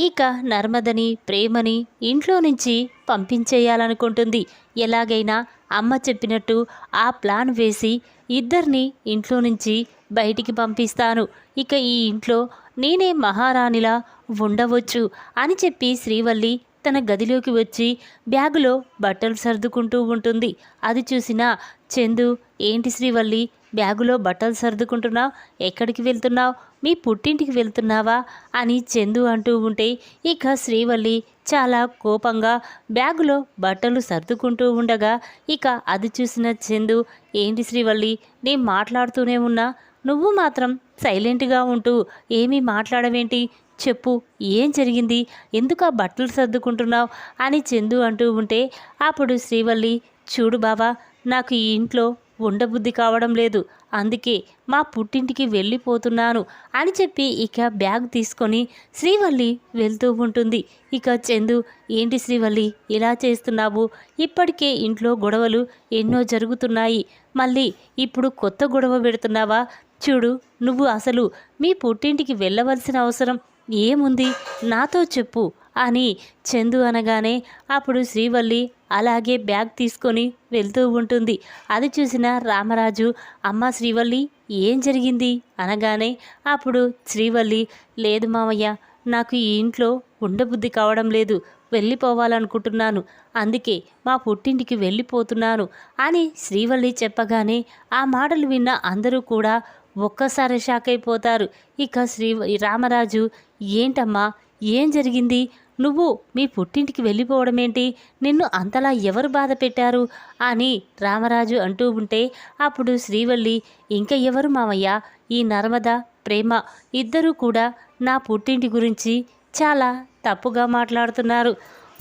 ఇక నర్మదని ప్రేమని ఇంట్లో నుంచి పంపించేయాలనుకుంటుంది. ఎలాగైనా అమ్మ చెప్పినట్టు ఆ ప్లాన్ వేసి ఇద్దరిని ఇంట్లో నుంచి బయటికి పంపిస్తాను. ఇక ఈ ఇంట్లో నేనే మహారాణిలా ఉండవచ్చు అని చెప్పి శ్రీవల్లి తన గదిలోకి వచ్చి బ్యాగులో బట్టలు సర్దుకుంటూ ఉంటుంది. అది చూసిన చందు ఏంటి శ్రీవల్లి? బ్యాగులో బట్టలు సర్దుకుంటున్నావు? ఎక్కడికి వెళ్తున్నావు? మీ పుట్టింటికి వెళ్తున్నావా? అని చందు అంటూ ఉంటే ఇక శ్రీవల్లి చాలా కోపంగా బ్యాగులో బట్టలు సర్దుకుంటూ ఉండగా ఇక అది చూసిన చందు ఏంటి శ్రీవల్లి? నేను మాట్లాడుతూనే ఉన్నా. నువ్వు మాత్రం సైలెంట్గా ఉంటూ ఏమీ మాట్లాడవేంటి? చెప్పు ఏం జరిగింది? ఎందుకు ఆ బట్టలు సర్దుకుంటున్నావు? అని చందు అంటూ ఉంటే అప్పుడు శ్రీవల్లి చూడు బావా నాకు ఈ ఇంట్లో ఉండబుద్ధి కావడం లేదు. అందుకే మా పుట్టింటికి వెళ్ళిపోతున్నాను అని చెప్పి ఇక బ్యాగ్ తీసుకొని శ్రీవల్లి వెళ్తూ ఉంటుంది. ఇక చందు ఏంటి శ్రీవల్లి ఇలా చేస్తున్నావు? ఇప్పటికే ఇంట్లో గొడవలు ఎన్నో జరుగుతున్నాయి. మళ్ళీ ఇప్పుడు కొత్త గొడవ పెడుతున్నావా? చూడు నువ్వు అసలు మీ పుట్టింటికి వెళ్ళవలసిన అవసరం ఏముంది? నాతో చెప్పు అని చందు అనగానే అప్పుడు శ్రీవల్లి అలాగే బ్యాగ్ తీసుకొని వెళ్తూ ఉంటుంది. అది చూసిన రామరాజు అమ్మ శ్రీవల్లి ఏం జరిగింది? అనగానే అప్పుడు శ్రీవల్లి లేదు మామయ్య నాకు ఈ ఇంట్లో ఉండబుద్ధి కావడం లేదు. వెళ్ళిపోవాలనుకుంటున్నాను. అందుకే మా పుట్టింటికి వెళ్ళిపోతున్నాను అని శ్రీవల్లి చెప్పగానే ఆ మాటలు విన్న అందరూ కూడా ఒక్కసారి షాక్ అయిపోతారు. ఇక శ్రీ రామరాజు ఏంటమ్మా ఏం జరిగింది? నువ్వు మీ పుట్టింటికి వెళ్ళిపోవడం ఏంటి నిన్ను అంతలా ఎవరు బాధ పెట్టారు? అని రామరాజు అంటూ ఉంటే అప్పుడు శ్రీవల్లి ఇంకా ఎవరు మామయ్య ఈ నర్మద ప్రేమ ఇద్దరూ కూడా నా పుట్టింటి గురించి చాలా తప్పుగా మాట్లాడుతున్నారు.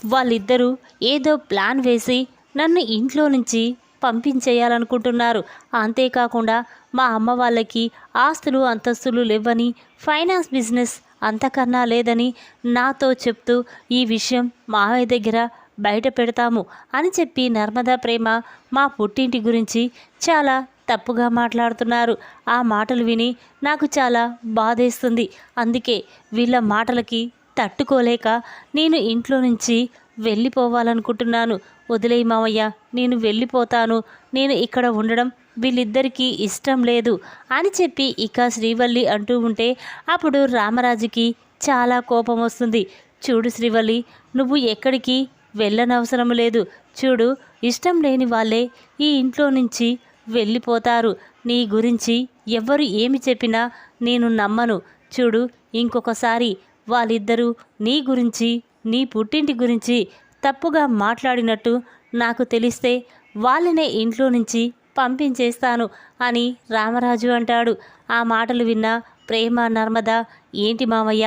వాళ్ళిద్దరూ ఏదో ప్లాన్ వేసి నన్ను ఇంట్లో నుంచి పంపించేయాలనుకుంటున్నారు. అంతేకాకుండా మా అమ్మ వాళ్ళకి ఆస్తులు అంతస్తులు లేవని ఫైనాన్స్ బిజినెస్ అంతకన్నా లేదని నాతో చెప్తూ ఈ విషయం మావయ్య దగ్గర బయట పెడతాము అని చెప్పి నర్మదా ప్రేమ మా పుట్టింటి గురించి చాలా తప్పుగా మాట్లాడుతున్నారు. ఆ మాటలు విని నాకు చాలా బాధేస్తుంది. అందుకే వీళ్ళ మాటలకి తట్టుకోలేక నేను ఇంట్లో నుంచి వెళ్ళిపోవాలనుకుంటున్నాను. వదిలేయి మావయ్య నేను వెళ్ళిపోతాను. నేను ఇక్కడ ఉండడం వీళ్ళిద్దరికీ ఇష్టం లేదు అని చెప్పి ఇక శ్రీవల్లి అంటూ ఉంటే అప్పుడు రామరాజుకి చాలా కోపం వస్తుంది. చూడు శ్రీవల్లి నువ్వు ఎక్కడికి వెళ్ళనవసరం లేదు. చూడు ఇష్టం లేని వాళ్ళే ఈ ఇంట్లో నుంచి వెళ్ళిపోతారు. నీ గురించి ఎవరు ఏమి చెప్పినా నేను నమ్మను. చూడు ఇంకొకసారి వాళ్ళిద్దరూ నీ గురించి నీ పుట్టింటి గురించి తప్పుగా మాట్లాడినట్టు నాకు తెలిస్తే వాళ్ళనే ఇంట్లో నుంచి పంపించేస్తాను అని రామరాజు అంటాడు. ఆ మాటలు విన్న ప్రేమ నర్మద ఏంటి మామయ్య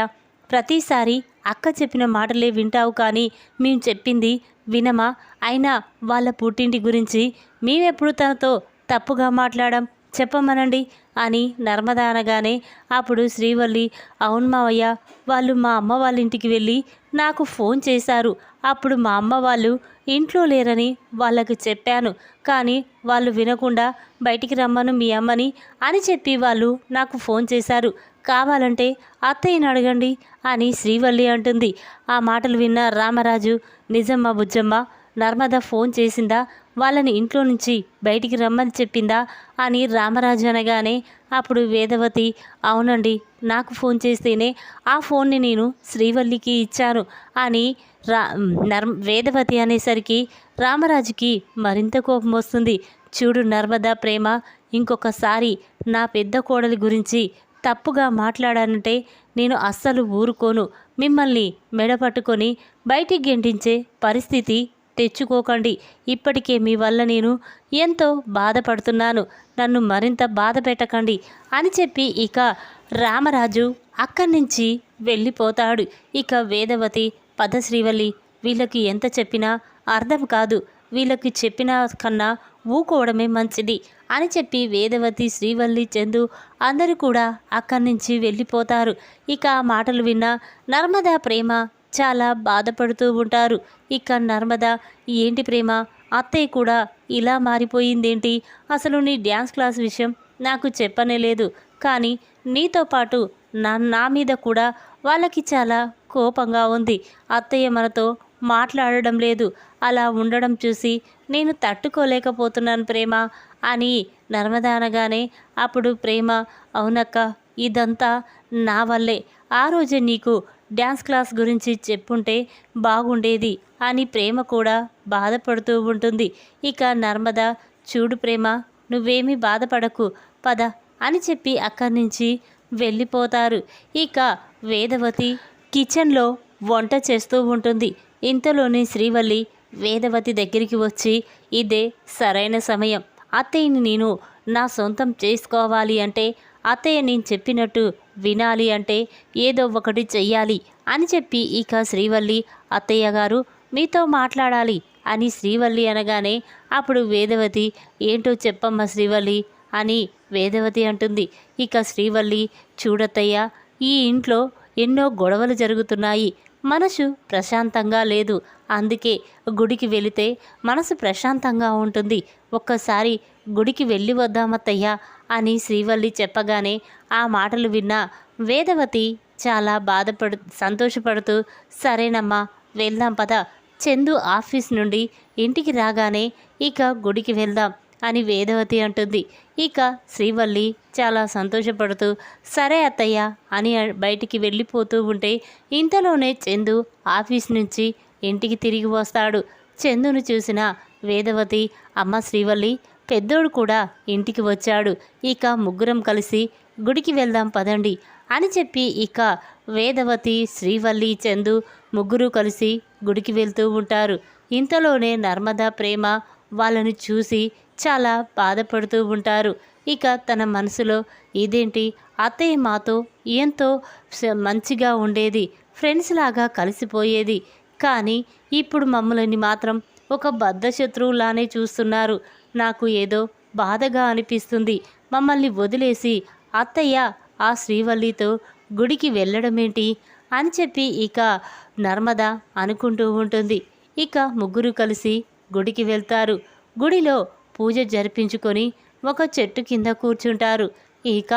ప్రతిసారి అక్క చెప్పిన మాటలే వింటావు కానీ మేము చెప్పింది వినమా? అయినా వాళ్ళ పుట్టింటి గురించి మేమెప్పుడు తనతో తప్పుగా మాట్లాడాం? చెప్పమనండి. అని నర్మద అనగానే అప్పుడు శ్రీవల్లి అవును మావయ్య వాళ్ళు మా అమ్మ వాళ్ళ ఇంటికి వెళ్ళి నాకు ఫోన్ చేశారు. అప్పుడు మా అమ్మ వాళ్ళు ఇంట్లో లేరని వాళ్ళకి చెప్పాను. కానీ వాళ్ళు వినకుండా బయటికి రమ్మను మీ అమ్మని అని చెప్పి వాళ్ళు నాకు ఫోన్ చేశారు. కావాలంటే అత్తయ్యని అడగండి అని శ్రీవల్లి అంటుంది. ఆ మాటలు విన్న రామరాజు నిజమ్మా బుజ్జమ్మ నర్మద ఫోన్ చేసిందా? వాళ్ళని ఇంట్లో నుంచి బయటికి రమ్మని చెప్పిందా అని రామరాజు అనగానే అప్పుడు వేదవతి అవునండి నాకు ఫోన్ చేస్తేనే ఆ ఫోన్ని నేను శ్రీవల్లికి ఇచ్చాను అని రా నర్ వేదవతి అనేసరికి రామరాజుకి మరింత కోపం వస్తుంది. చూడు నర్మదా ప్రేమ ఇంకొకసారి నా పెద్ద కోడలి గురించి తప్పుగా మాట్లాడానంటే నేను అస్సలు ఊరుకోను. మిమ్మల్ని మెడపట్టుకొని బయటికి గెంటించే పరిస్థితి తెచ్చుకోకండి. ఇప్పటికే మీ వల్ల నేను ఎంతో బాధపడుతున్నాను. నన్ను మరింత బాధ పెట్టకండి అని చెప్పి ఇక రామరాజు అక్కడి నుంచి వెళ్ళిపోతాడు. ఇక వేదవతి పదశ్రీవల్లి వీళ్ళకి ఎంత చెప్పినా అర్థం కాదు. వీళ్ళకి చెప్పిన కన్నా ఊకోవడమే మంచిది అని చెప్పి వేదవతి శ్రీవల్లి చందు అందరూ కూడా అక్కడి నుంచి వెళ్ళిపోతారు. ఇక ఆ మాటలు విన్న నర్మదా ప్రేమ చాలా బాధపడుతూ ఉంటారు. ఇక నర్మద ఏంటి ప్రేమ? అత్తయ్య కూడా ఇలా మారిపోయిందేంటి? అసలు నీ డ్యాన్స్ క్లాస్ విషయం నాకు చెప్పనే లేదు. కానీ నీతో పాటు నా నా మీద కూడా వాళ్ళకి చాలా కోపంగా ఉంది. అత్తయ్య మనతో మాట్లాడడం లేదు. అలా ఉండడం చూసి నేను తట్టుకోలేకపోతున్నాను ప్రేమ అని నర్మద అనగానే అప్పుడు ప్రేమ అవునక్క ఇదంతా నా వల్లే. ఆ రోజే నీకు డ్యాన్స్ క్లాస్ గురించి చెప్పుంటే బాగుండేది అని ప్రేమ కూడా బాధపడుతూ ఉంటుంది. ఇక నర్మద చూడు ప్రేమ నువ్వేమీ బాధపడకు పద అని చెప్పి అక్కడి నుంచి వెళ్ళిపోతారు. ఇక వేదవతి కిచెన్లో వంట చేస్తూ ఉంటుంది. ఇంతలోనే శ్రీవల్లి వేదవతి దగ్గరికి వచ్చి ఇదే సరైన సమయం అత్తయ్యని నేను నా సొంతం చేసుకోవాలి అంటే అత్తయ్య నేను చెప్పినట్టు వినాలి అంటే ఏదో ఒకటి చెయ్యాలి అని చెప్పి ఇక శ్రీవల్లి అత్తయ్య గారు మీతో మాట్లాడాలి అని శ్రీవల్లి అనగానే అప్పుడు వేదవతి ఏంటో చెప్పమ్మా శ్రీవల్లి అని వేదవతి అంటుంది. ఇక శ్రీవల్లి చూడత్తయ్య ఈ ఇంట్లో ఎన్నో గొడవలు జరుగుతున్నాయి. మనసు ప్రశాంతంగా లేదు. అందుకే గుడికి వెళితే మనసు ప్రశాంతంగా ఉంటుంది. ఒక్కసారి గుడికి వెళ్ళి వద్దామత్తయ్యా అని శ్రీవల్లి చెప్పగానే ఆ మాటలు విన్న వేదవతి చాలా బాధపడు సంతోషపడుతూ సరేనమ్మా వెళ్దాం పద. చందు ఆఫీస్ నుండి ఇంటికి రాగానే ఇక గుడికి వెళ్దాం అని వేదవతి అంటుంది. ఇక శ్రీవల్లి చాలా సంతోషపడుతూ సరే అత్తయ్య అని బయటికి వెళ్ళిపోతూ ఉంటే ఇంతలోనే చందు ఆఫీస్ నుంచి ఇంటికి తిరిగి వస్తాడు. చందును చూసిన వేదవతి అమ్మ శ్రీవల్లి పెద్దోడు కూడా ఇంటికి వచ్చాడు. ఇక ముగ్గురం కలిసి గుడికి వెళ్దాం పదండి అని చెప్పి ఇక వేదవతి శ్రీవల్లి చందు ముగ్గురు కలిసి గుడికి వెళ్తూ ఉంటారు. ఇంతలోనే నర్మదా ప్రేమ వాళ్ళని చూసి చాలా బాధపడుతూ ఉంటారు. ఇక తన మనసులో ఇదేంటి? అత్తయ్య మాతో ఎంతో మంచిగా ఉండేది ఫ్రెండ్స్ లాగా కలిసిపోయేది. కానీ ఇప్పుడు మమ్మల్ని మాత్రం ఒక బద్ధ శత్రువులానే చూస్తున్నారు. నాకు ఏదో బాధగా అనిపిస్తుంది. మమ్మల్ని వదిలేసి అత్తయ్య ఆ శ్రీవల్లితో గుడికి వెళ్ళడమేంటి? అని చెప్పి ఇక నర్మద అనుకుంటూ ఉంటుంది. ఇక ముగ్గురు కలిసి గుడికి వెళ్తారు. గుడిలో పూజ జరిపించుకొని ఒక చెట్టు కింద కూర్చుంటారు. ఇక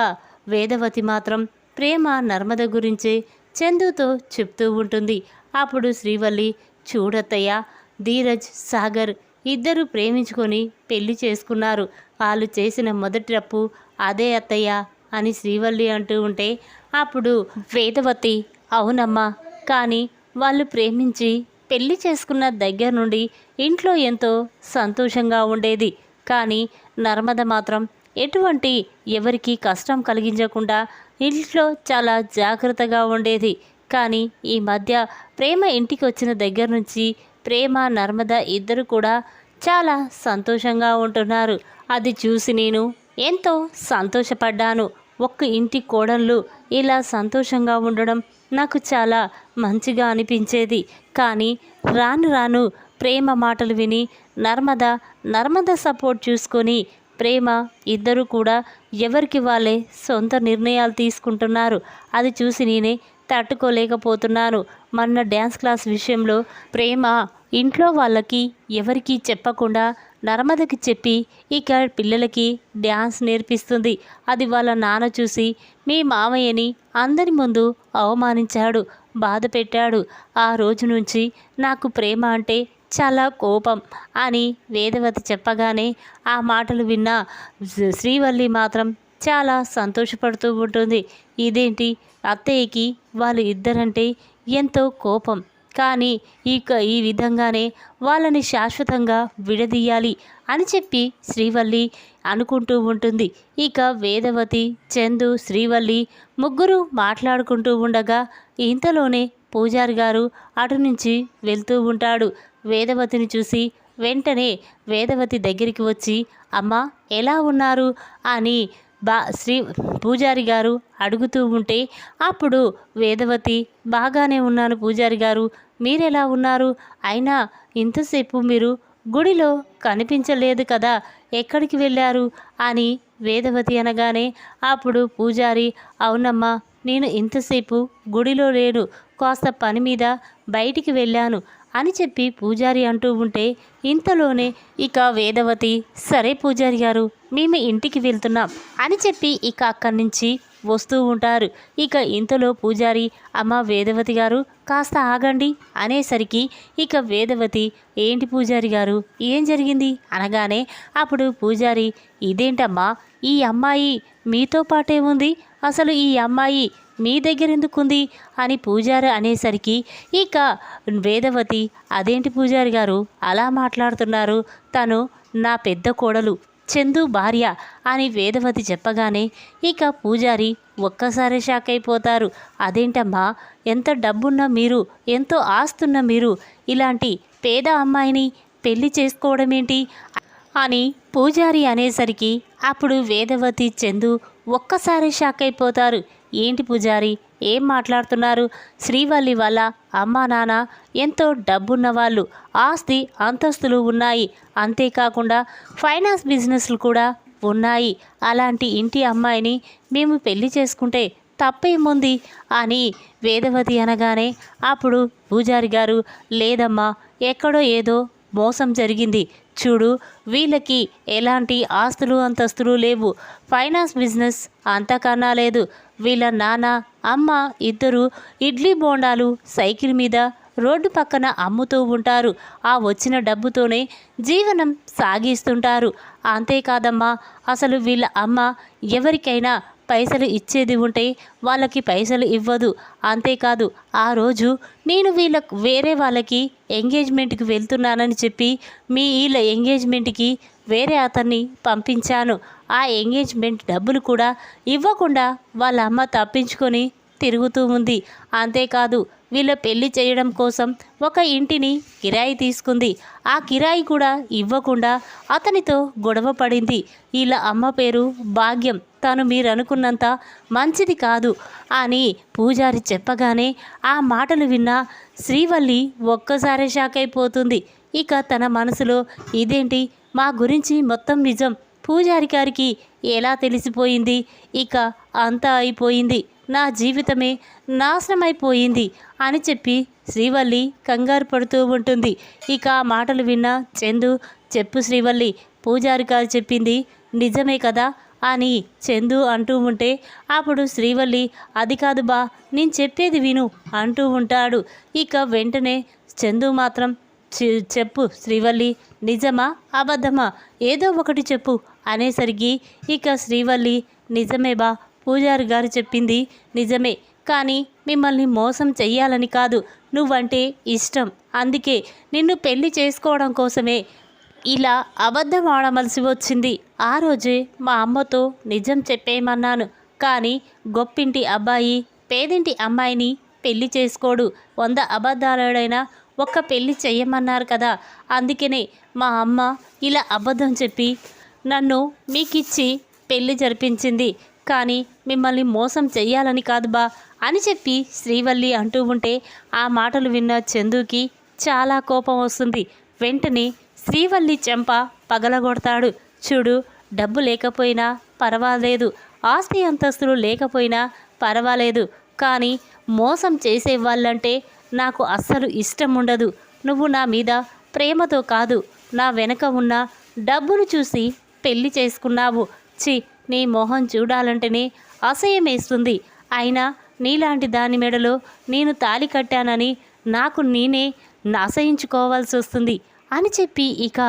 వేదవతి మాత్రం ప్రేమ నర్మద గురించే చందుతో చెప్తూ ఉంటుంది. అప్పుడు శ్రీవల్లి చూడత్తయ్య ధీరజ్ సాగర్ ఇద్దరు ప్రేమించుకొని పెళ్ళి చేసుకున్నారు. వాళ్ళు చేసిన మొదటి తప్పు అదే అత్తయ్య అని శ్రీవల్లి అంటూ ఉంటే అప్పుడు వేదవతి అవునమ్మా కానీ వాళ్ళు ప్రేమించి పెళ్ళి చేసుకున్న దగ్గర నుండి ఇంట్లో ఎంతో సంతోషంగా ఉండేది. కానీ నర్మద మాత్రం ఎటువంటి ఎవరికి కష్టం కలిగించకుండా ఇంట్లో చాలా జాగ్రత్తగా ఉండేది. కానీ ఈ మధ్య ప్రేమ ఇంటికి వచ్చిన దగ్గర నుంచి ప్రేమ నర్మద ఇద్దరు కూడా చాలా సంతోషంగా ఉంటున్నారు. అది చూసి నేను ఎంతో సంతోషపడ్డాను. ఒక్క ఇంటి కోడళ్ళు ఇలా సంతోషంగా ఉండడం నాకు చాలా మంచిగా అనిపించేది. కానీ రాను రాను ప్రేమ మాటలు విని నర్మద నర్మద సపోర్ట్ చూసుకొని ప్రేమ ఇద్దరు కూడా ఎవరికి వాళ్ళే సొంత నిర్ణయాలు తీసుకుంటున్నారు. అది చూసి నేనే తట్టుకోలేకపోతున్నాను మొన్న డ్యాన్స్ క్లాస్ విషయంలో ప్రేమ ఇంట్లో వాళ్ళకి ఎవరికీ చెప్పకుండా నర్మదకి చెప్పి ఇక పిల్లలకి డ్యాన్స్ నేర్పిస్తుంది. అది వాళ్ళ నాన్న చూసి మీ మామయ్యని అందరి ముందు అవమానించాడు బాధ పెట్టాడు. ఆ రోజు నుంచి నాకు ప్రేమ అంటే చాలా కోపం అని వేదవతి చెప్పగానే ఆ మాటలు విన్న శ్రీవల్లి మాత్రం చాలా సంతోషపడుతూ ఉంటుంది. ఇదేంటి? అత్తయ్యకి వాళ్ళు ఇద్దరంటే ఎంతో కోపం. కానీ ఇక ఈ విధంగానే వాళ్ళని శాశ్వతంగా విడదీయాలి అని చెప్పి శ్రీవల్లి అనుకుంటూ ఉంటుంది. ఇక వేదవతి చందు శ్రీవల్లి ముగ్గురు మాట్లాడుకుంటూ ఉండగా ఇంతలోనే పూజారి గారు అటు నుంచి వెళ్తూ ఉంటాడు. వేదవతిని చూసి వెంటనే వేదవతి దగ్గరికి వచ్చి అమ్మ ఎలా ఉన్నారు? అని బా శ్రీ పూజారి గారు అడుగుతూ ఉంటే అప్పుడు వేదవతి బాగానే ఉన్నాను పూజారి గారు. మీరెలా ఉన్నారు? అయినా ఇంతసేపు మీరు గుడిలో కనిపించలేదు కదా. ఎక్కడికి వెళ్ళారు? అని వేదవతి అనగానే అప్పుడు పూజారి అవునమ్మా నేను ఇంతసేపు గుడిలో లేను. కాస్త పని మీద బయటికి వెళ్ళాను. అని చెప్పి పూజారి అంటూ ఉంటే ఇంతలోనే ఇక వేదవతి సరే పూజారి గారు మేము ఇంటికి వెళ్తున్నాం అని చెప్పి ఇక అక్కడి నుంచి వస్తూ ఉంటారు. ఇక ఇంతలో పూజారి అమ్మ వేదవతి గారు కాస్త ఆగండి అనేసరికి ఇక వేదవతి ఏంటి పూజారి గారు ఏం జరిగింది? అనగానే అప్పుడు పూజారి ఇదేంటమ్మా ఈ అమ్మాయి మీతో పాటే ఉంది? అసలు ఈ అమ్మాయి మీ దగ్గర ఎందుకుంది? అని పూజారి అనేసరికి ఇక వేదవతి అదేంటి పూజారి గారు? అలా మాట్లాడుతున్నారు. తను నా పెద్ద కోడలు చందు భార్య అని వేదవతి చెప్పగానే ఇక పూజారి ఒక్కసారి షాక్ అయిపోతారు. అదేంటమ్మా? ఎంత డబ్బున్న మీరు ఎంతో ఆస్తున్న మీరు ఇలాంటి పేద అమ్మాయిని పెళ్ళి చేసుకోవడం ఏంటి అని పూజారి అనేసరికి అప్పుడు వేదవతి చందు ఒక్కసారి షాక్ అయిపోతారు. ఏంటి పూజారి? ఏం మాట్లాడుతున్నారు? శ్రీవల్లి వల్ల అమ్మా నాన్న ఎంతో డబ్బున్న వాళ్ళు ఆస్తి అంతస్తులు ఉన్నాయి. అంతేకాకుండా ఫైనాన్స్ బిజినెస్లు కూడా ఉన్నాయి. అలాంటి ఇంటి అమ్మాయిని మేము పెళ్ళి చేసుకుంటే తప్పేముంది? అని వేదవతి అనగానే అప్పుడు పూజారి గారు లేదమ్మా ఎక్కడో ఏదో మోసం జరిగింది. చూడు వీళ్ళకి ఎలాంటి ఆస్తులు అంతస్తులు లేవు. ఫైనాన్స్ బిజినెస్ అంతకన్నా లేదు. వీళ్ళ నాన్న అమ్మ ఇద్దరు ఇడ్లీ బోండాలు సైకిల్ మీద రోడ్డు పక్కన అమ్ముతూ ఉంటారు. ఆ వచ్చిన డబ్బుతోనే జీవనం సాగిస్తుంటారు. అంతేకాదమ్మా అసలు వీళ్ళ అమ్మ ఎవరికైనా పైసలు ఇచ్చేది ఉంటే వాళ్ళకి పైసలు ఇవ్వదు. అంతేకాదు ఆ రోజు నేను వీళ్ళ వేరే వాళ్ళకి ఎంగేజ్మెంట్కి వెళ్తున్నానని చెప్పి మీ వీళ్ళ ఎంగేజ్మెంట్కి వేరే అతన్ని పంపించాను. ఆ ఎంగేజ్మెంట్ డబ్బులు కూడా ఇవ్వకుండా వాళ్ళ అమ్మ తప్పించుకొని తిరుగుతూ ఉంది. అంతేకాదు వీళ్ళ పెళ్ళి చేయడం కోసం ఒక ఇంటిని కిరాయి తీసుకుంది. ఆ కిరాయి కూడా ఇవ్వకుండా అతనితో గొడవ పడింది. వీళ్ళ అమ్మ పేరు భాగ్యం. తను మీరు అనుకున్నంత మంచిది కాదు అని పూజారి చెప్పగానే ఆ మాటలు విన్న శ్రీవల్లి ఒక్కసారే షాక్ అయిపోతుంది. ఇక తన మనసులో ఇదేంటి? మా గురించి మొత్తం నిజం. పూజారి గారికి ఎలా తెలిసిపోయింది? ఇక అంతా అయిపోయింది. నా జీవితమే నాశనమైపోయింది అని చెప్పి శ్రీవల్లి కంగారు పడుతూ ఉంటుంది. ఇక ఆ మాటలు విన్న చందు చెప్పు శ్రీవల్లి పూజారి గారు చెప్పింది నిజమే కదా? అని చందు అంటూ ఉంటే అప్పుడు శ్రీవల్లి అది కాదు బా నేను చెప్పేది విను అంటూ ఉంటాడు. ఇక వెంటనే చందు మాత్రం "చె- చెప్పు శ్రీవల్లి నిజమా అబద్ధమా ఏదో ఒకటి చెప్పు అనేసరికి ఇక శ్రీవల్లి నిజమే బా పూజారి గారు చెప్పింది నిజమే. కానీ మిమ్మల్ని మోసం చెయ్యాలని కాదు. నువ్వంటే ఇష్టం. అందుకే నిన్ను పెళ్ళి చేసుకోవడం కోసమే ఇలా అబద్ధం ఆడవలసి వచ్చింది. ఆ రోజే మా అమ్మతో నిజం చెప్పేయమన్నాను. కానీ గొప్పింటి అబ్బాయి పేదింటి అమ్మాయిని పెళ్ళి చేసుకోడు. వంద అబద్ధాలైనా ఒక్క పెళ్ళి చెయ్యమన్నారు కదా. అందుకనే మా అమ్మ ఇలా అబద్ధం చెప్పి నన్ను మీకిచ్చి పెళ్ళి జరిపించింది. కానీ మిమ్మల్ని మోసం చెయ్యాలని కాదు బా అని చెప్పి శ్రీవల్లి అంటూ ఉంటే ఆ మాటలు విన్న చందుకి చాలా కోపం వస్తుంది. వెంటనే శ్రీవల్లి చెంప పగలగొడతాడు. చూడు డబ్బు లేకపోయినా పర్వాలేదు. ఆస్తి అంతస్తులు లేకపోయినా పర్వాలేదు. కానీ మోసం చేసే వాళ్ళంటే నాకు అస్సలు ఇష్టం ఉండదు. నువ్వు నా మీద ప్రేమతో కాదు నా వెనక ఉన్న డబ్బును చూసి పెళ్ళి చేసుకున్నావు. చి నీ మొహం చూడాలంటేనే అసహ్యం వేస్తుంది అయినా నీలాంటి దాని మెడలో నేను తాలి కట్టానని నాకు నేనే అసహించుకోవాల్సి వస్తుంది అని చెప్పి ఇక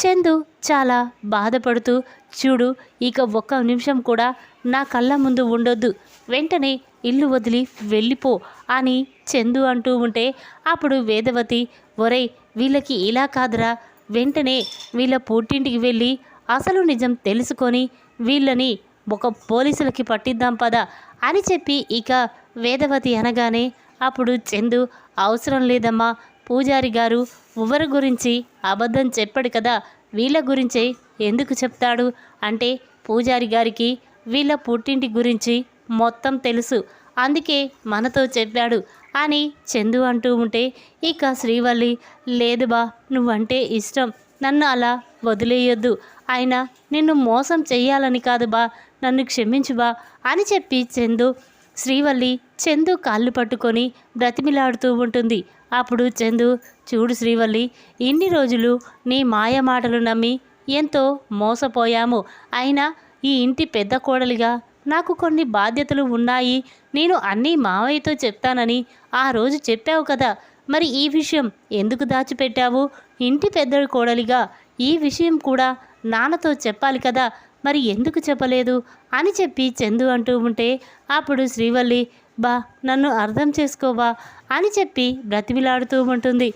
చందు చాలా బాధపడుతూ చూడు ఇక ఒక్క నిమిషం కూడా నా కళ్ళ ముందు ఉండొద్దు. వెంటనే ఇల్లు వదిలి వెళ్ళిపో అని చందు అంటూ ఉంటే అప్పుడు వేదవతి ఒరే వీళ్ళకి ఇలా కాదురా. వెంటనే వీళ్ళ పుట్టింటికి వెళ్ళి అసలు నిజం తెలుసుకొని వీళ్ళని ఒక పోలీసులకి పట్టిద్దాం పదా అని చెప్పి ఇక వేదవతి అనగానే అప్పుడు చందు అవసరం లేదమ్మా పూజారి గారు ఎవరి గురించి అబద్ధం చెప్పాడు కదా వీళ్ళ గురించే ఎందుకు చెప్తాడు? అంటే పూజారి గారికి వీళ్ళ పుట్టింటి గురించి మొత్తం తెలుసు అందుకే మనతో చెప్పాడు అని చందు అంటూ ఉంటే ఇక శ్రీవల్లి లేదు బా నువ్వంటే ఇష్టం నన్ను అలా వదిలేయొద్దు. ఆయన నిన్ను మోసం చెయ్యాలని కాదు బా నన్ను క్షమించు బా అని చెప్పి చందు శ్రీవల్లి చందు కాళ్ళు పట్టుకొని బ్రతిమిలాడుతూ ఉంటుంది. అప్పుడు చందు చూడు శ్రీవల్లి ఇన్ని రోజులు నీ మాయ మాటలు నమ్మి ఎంతో మోసపోయాము. అయినా ఈ ఇంటి పెద్ద కోడలిగా నాకు కొన్ని బాధ్యతలు ఉన్నాయి. నేను అన్నీ మావయ్యతో చెప్తానని ఆ రోజు చెప్పావు కదా. మరి ఈ విషయం ఎందుకు దాచిపెట్టావు? ఇంటి పెద్ద కోడలిగా ఈ విషయం కూడా నాన్నతో చెప్పాలి కదా మరి ఎందుకు చెప్పలేదు? అని చెప్పి చందు అంటూ ఉంటే అప్పుడు శ్రీవల్లి బా నన్ను అర్థం చేసుకోవా అని చెప్పి బ్రతిమిలాడుతూ ఉంటుంది.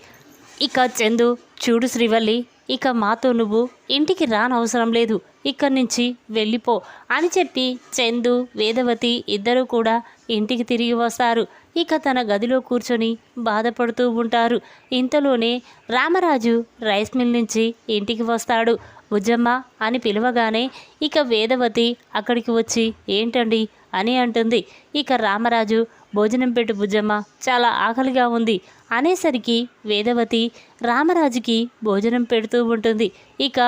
ఇక చందు చూడు శ్రీవల్లి ఇక మాతో నువ్వు ఇంటికి రానవసరం లేదు ఇక్కడి నుంచి వెళ్ళిపో అని చెప్పి చందు వేదవతి ఇద్దరూ కూడా ఇంటికి తిరిగి వస్తారు. ఇక తన గదిలో కూర్చొని బాధపడుతూ ఉంటారు. ఇంతలోనే రామరాజు రైస్ మిల్ నుంచి ఇంటికి వస్తాడు. బుజ్జమ్మ అని పిలవగానే ఇక వేదవతి అక్కడికి వచ్చి ఏంటండి అని అంటుంది. ఇక రామరాజు భోజనం పెట్టు బుజ్జమ్మ చాలా ఆకలిగా ఉంది అనేసరికి వేదవతి రామరాజుకి భోజనం పెడుతూ ఉంటుంది. ఇక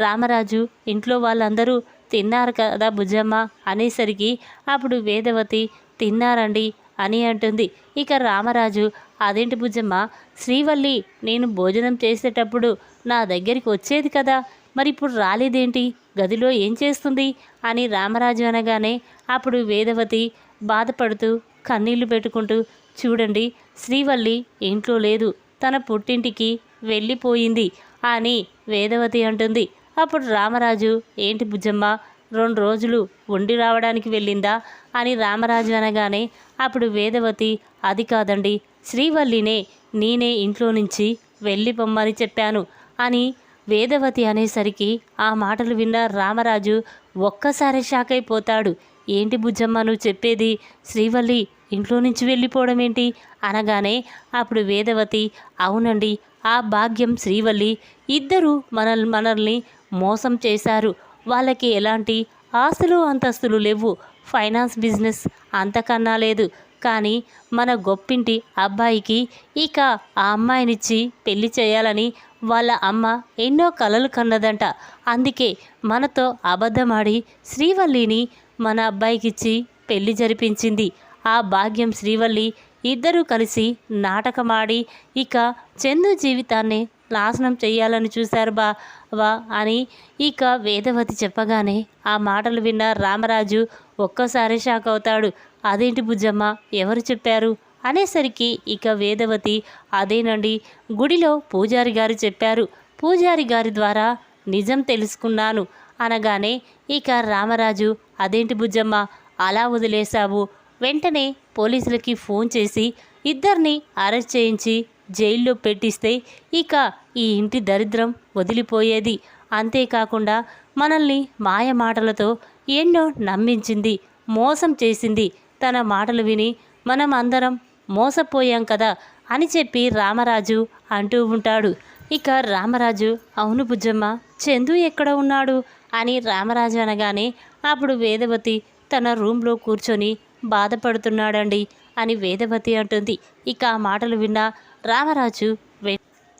రామరాజు ఇంట్లో వాళ్ళందరూ తిన్నారు కదా బుజ్జమ్మ అనేసరికి అప్పుడు వేదవతి తిన్నారండి అని అంటుంది. ఇక రామరాజు అదేంటి బుజ్జమ్మ శ్రీవల్లి నేను భోజనం చేసేటప్పుడు నా దగ్గరికి వచ్చేది కదా. మరి ఇప్పుడు రాలేదేంటి? గదిలో ఏం చేస్తుంది? అని రామరాజు అనగానే అప్పుడు వేదవతి బాధపడుతూ కన్నీళ్ళు పెట్టుకుంటూ చూడండి శ్రీవల్లి ఇంట్లో లేదు. తన పుట్టింటికి వెళ్ళిపోయింది అని వేదవతి అంటుంది. అప్పుడు రామరాజు ఏంటి బుజ్జమ్మ రెండు రోజులు ఉండి రావడానికి వెళ్ళిందా? అని రామరాజు అనగానే అప్పుడు వేదవతి అది కాదండి శ్రీవల్లినే నేనే ఇంట్లో నుంచి వెళ్ళిపోమ్మని చెప్పాను అని వేదవతి అనేసరికి ఆ మాటలు విన్న రామరాజు ఒక్కసారి షాక్ అయిపోతాడు ఏంటి బుజ్జమ్మ నువ్వు చెప్పేది శ్రీవల్లి ఇంట్లో నుంచి వెళ్ళిపోవడం ఏంటి అనగానే అప్పుడు వేదవతి అవునండి ఆ భాగ్యం శ్రీవల్లి. ఇద్దరు మన మనల్ని మోసం చేశారు. వాళ్ళకి ఎలాంటి ఆస్తులు అంతస్తులు లేవు. ఫైనాన్స్ బిజినెస్ అంతకన్నా లేదు. కానీ మన గొప్పింటి అబ్బాయికి ఇక ఆ అమ్మాయినిచ్చి పెళ్ళి చేయాలని వాళ్ళ అమ్మ ఎన్నో కలలు కన్నదంట. అందుకే మనతో అబద్ధమాడి శ్రీవల్లిని మన అబ్బాయికిచ్చి పెళ్ళి జరిపించింది. ఆ భాగ్యం శ్రీవల్లి ఇద్దరూ కలిసి నాటకమాడి ఇక చందు జీవితాన్ని నాశనం చేయాలని చూశారు బా వా అని ఇక వేదవతి చెప్పగానే ఆ మాటలు విన్న రామరాజు ఒక్కసారి షాక్ అవుతాడు. అదేంటి బుజ్జమ్మ? ఎవరు చెప్పారు? అనేసరికి ఇక వేదవతి అదేనండి గుడిలో పూజారి గారు చెప్పారు. పూజారి గారి ద్వారా నిజం తెలుసుకున్నాను. అనగానే ఇక రామరాజు అదేంటి బుజ్జమ్మ? అలా వదిలేశావు. వెంటనే పోలీసులకి ఫోన్ చేసి ఇద్దరిని అరెస్ట్ చేయించి జైల్లో పెట్టిస్తే ఇక ఈ ఇంటి దరిద్రం వదిలిపోయేది. అంతేకాకుండా మనల్ని మాయ మాటలతో ఎన్నో నమ్మించింది మోసం చేసింది. తన మాటలు విని మనం అందరం మోసపోయాం కదా అని చెప్పి రామరాజు అంటూ ఉంటాడు. ఇక రామరాజు అవును బుజ్జమ్మ చందు ఎక్కడ ఉన్నాడు? అని రామరాజు అనగానే అప్పుడు వేదవతి తన రూమ్లో కూర్చొని బాధపడుతున్నాడండి అని వేదవతి అంటుంది. ఇక ఆ మాటలు విన్న రామరాజు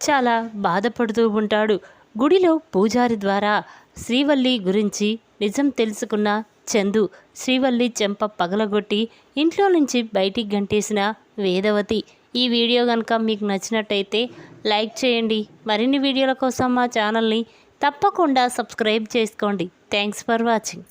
చాలా బాధపడుతూ ఉంటాడు. గుడిలో పూజారి ద్వారా శ్రీవల్లి గురించి నిజం తెలుసుకున్న చందు శ్రీవల్లి చెంప పగలగొట్టి ఇంట్లో నుంచి బయటికి గంటేసిన వేదవతి. ఈ వీడియో కనుక మీకు నచ్చినట్టయితే లైక్ చేయండి. మరిన్ని వీడియోల కోసం మా ఛానల్ని తప్పకుండా సబ్స్క్రైబ్ చేసుకోండి. Thanks for watching.